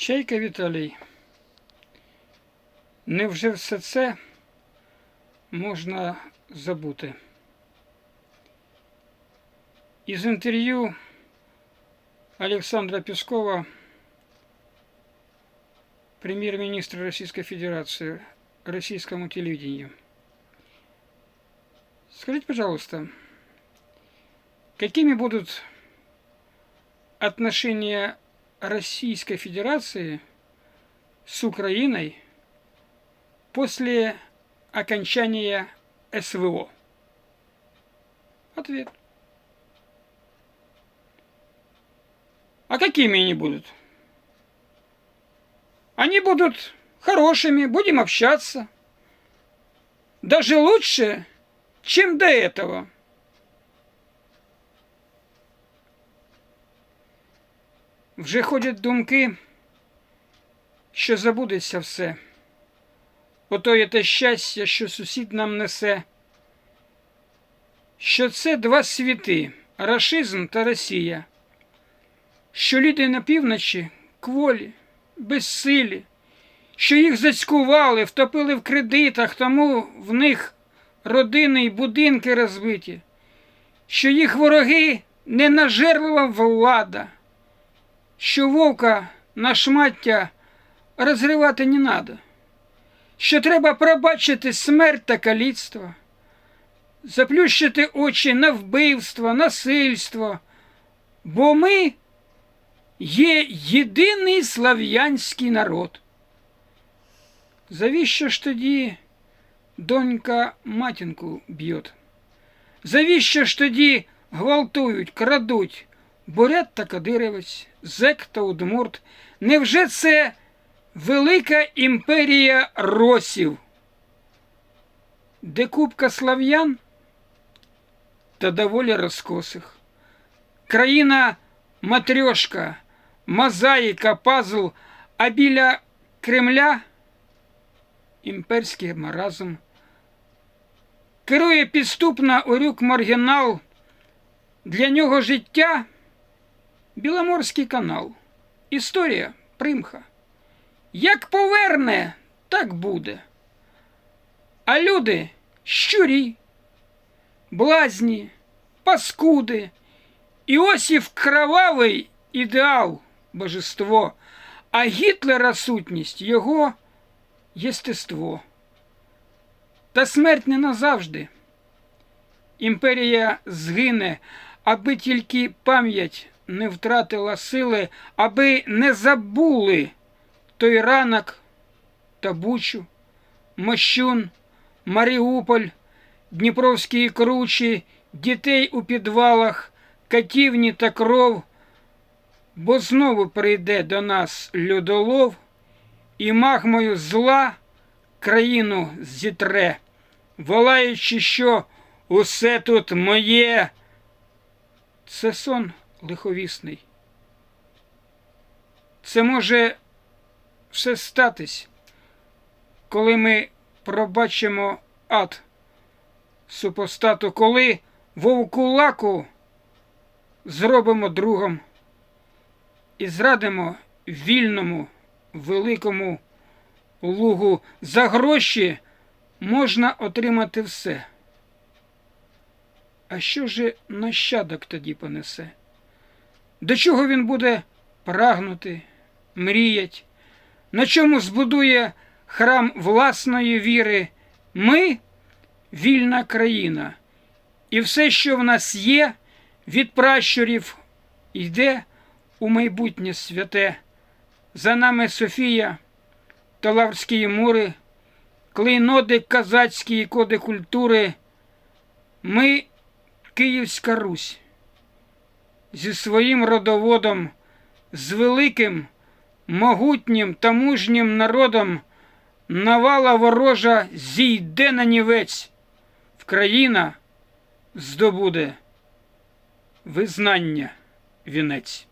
Чайка Віталій. Невже все це можна забути? Із інтерв'ю Олександра Пескова, премьер-министра Российской Федерации, российскому телевидению. Скажите, пожалуйста, какими будут отношения Российской Федерации с Украиной после окончания СВО? Ответ. А какими они будут? Они будут хорошими, будем общаться. Даже лучше, чем до этого. Вже ходять думки, що забудеться все. Ото є те щастя, що сусід нам несе. Що це два світи рашизм та Росія. Що люди на півночі кволі, безсилі, що їх зацькували, втопили в кредитах, тому в них родини й будинки розбиті, що їх вороги ненажерлива влада що вовка на шмаття розривати не надо, що треба пробачити смерть та каліцтво, заплющити очі на вбивство, насильство, бо ми є єдиний слав'янський народ. Завіщо ж тоді донька матінку б'ють? Завіщо ж тоді гвалтують, крадуть? Бурят та Кадировець, Зек та Удмурт. Невже це велика імперія росів, де купка слав'ян та доволі розкосих? Країна матрьошка, мозаїка, пазл, а біля Кремля імперський маразм. Керує підступна урюк маргінал. Для нього життя Біломорський канал. Історія примха. Як поверне, так буде. А люди щурі, блазні, паскуди, Іосиф кровавий ідеал божество, а Гітлера сутність його єстество. Та смерть не назавжди. Імперія згине, аби тільки пам'ять не втратила сили, аби не забули той ранок та Бучу, Мощун, Маріуполь, Дніпровські кручі, дітей у підвалах, катівні та кров, бо знову прийде до нас людолов і магмою зла країну зітре, волаючи, що усе тут моє. Це сон лиховісний. Це може все статись, коли ми пробачимо ад супостату, коли вовкулаку зробимо другом і зрадимо вільному великому лугу. За гроші можна отримати все. А що же нащадок тоді понесе? До чого він буде прагнути, мріять, на чому збудує храм власної віри? Ми вільна країна, і все, що в нас є, від пращурів йде у майбутнє святе. За нами Софія, Талаврські мури, клейноди казацькі коди культури. Ми Київська Русь зі своїм родоводом, з великим, могутнім та мужнім народом навала ворожа зійде на нівець, країна здобуде визнання вінець.